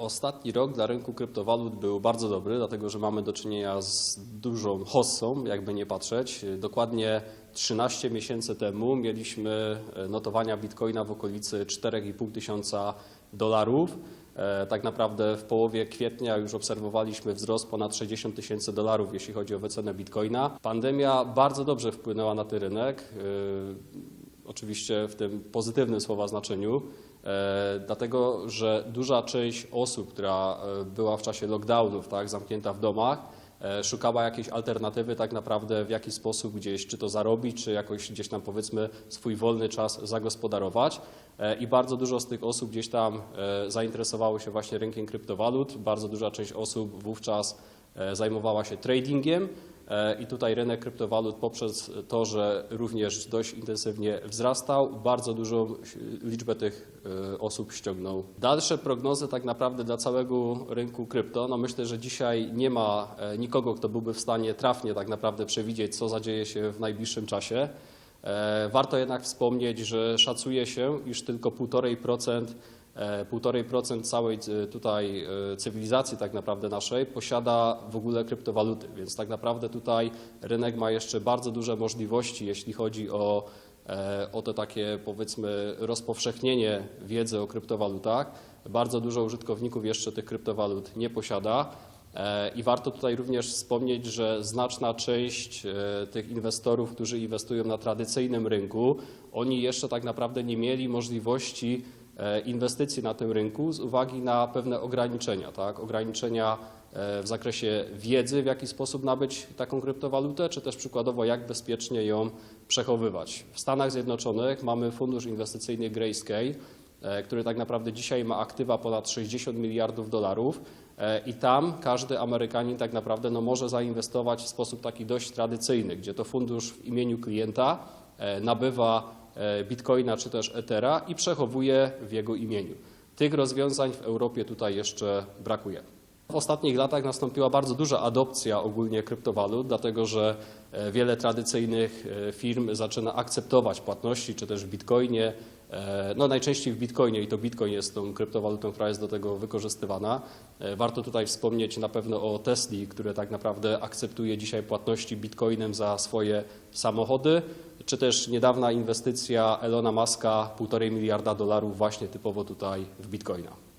Ostatni rok dla rynku kryptowalut był bardzo dobry, dlatego że mamy do czynienia z dużą hossą, jakby nie patrzeć. Dokładnie 13 miesięcy temu mieliśmy e, notowania bitcoina w okolicy 4,5 tysiąca dolarów. E, Tak naprawdę w połowie kwietnia już obserwowaliśmy wzrost ponad 60 tysięcy dolarów, jeśli chodzi o wycenę bitcoina. Pandemia bardzo dobrze wpłynęła na ten rynek. Oczywiście w tym pozytywnym słowa znaczeniu, e, dlatego że duża część osób, która e, była w czasie lockdownów, tak, zamknięta w domach, e, szukała jakiejś alternatywy tak naprawdę w jaki sposób gdzieś, czy to zarobić, czy jakoś gdzieś tam powiedzmy swój wolny czas zagospodarować. I bardzo dużo z tych osób gdzieś tam zainteresowało się właśnie rynkiem kryptowalut. Bardzo duża część osób wówczas zajmowała się tradingiem. E, I tutaj rynek kryptowalut poprzez to, że również dość intensywnie wzrastał, bardzo dużą liczbę tych e, osób ściągnął. Dalsze prognozy tak naprawdę dla całego rynku krypto, no myślę, że dzisiaj nie ma e, nikogo, kto byłby w stanie trafnie tak naprawdę przewidzieć, co zadzieje się w najbliższym czasie. Warto jednak wspomnieć, że szacuje się, iż tylko 1,5% e, 1,5% całej e, tutaj e, cywilizacji tak naprawdę naszej posiada w ogóle kryptowaluty, więc tak naprawdę tutaj rynek ma jeszcze bardzo duże możliwości, jeśli chodzi o, e, o to takie powiedzmy rozpowszechnienie wiedzy o kryptowalutach. Bardzo dużo użytkowników jeszcze tych kryptowalut nie posiada. I warto tutaj również wspomnieć, że znaczna część tych inwestorów, którzy inwestują na tradycyjnym rynku, oni jeszcze tak naprawdę nie mieli możliwości inwestycji na tym rynku z uwagi na pewne ograniczenia, tak? ograniczenia e, w zakresie wiedzy, w jaki sposób nabyć taką kryptowalutę, czy też przykładowo jak bezpiecznie ją przechowywać. W Stanach Zjednoczonych mamy fundusz inwestycyjny Grayscale, e, który tak naprawdę dzisiaj ma aktywa ponad 60 miliardów dolarów e, i tam każdy Amerykanin tak naprawdę no, może zainwestować w sposób taki dość tradycyjny, gdzie to fundusz w imieniu klienta e, nabywa e, bitcoina czy też ethera i przechowuje w jego imieniu. Tych rozwiązań w Europie tutaj jeszcze brakuje. W ostatnich latach nastąpiła bardzo duża adopcja ogólnie kryptowalut, dlatego że e, wiele tradycyjnych e, firm zaczyna akceptować płatności, czy też w bitcoinie, e, no najczęściej w bitcoinie i to bitcoin jest tą kryptowalutą, która jest do tego wykorzystywana. Warto tutaj wspomnieć na pewno o Tesli, które tak naprawdę akceptuje dzisiaj płatności bitcoinem za swoje samochody, czy też niedawna inwestycja Elona Muska, 1,5 miliarda dolarów właśnie typowo tutaj w bitcoina.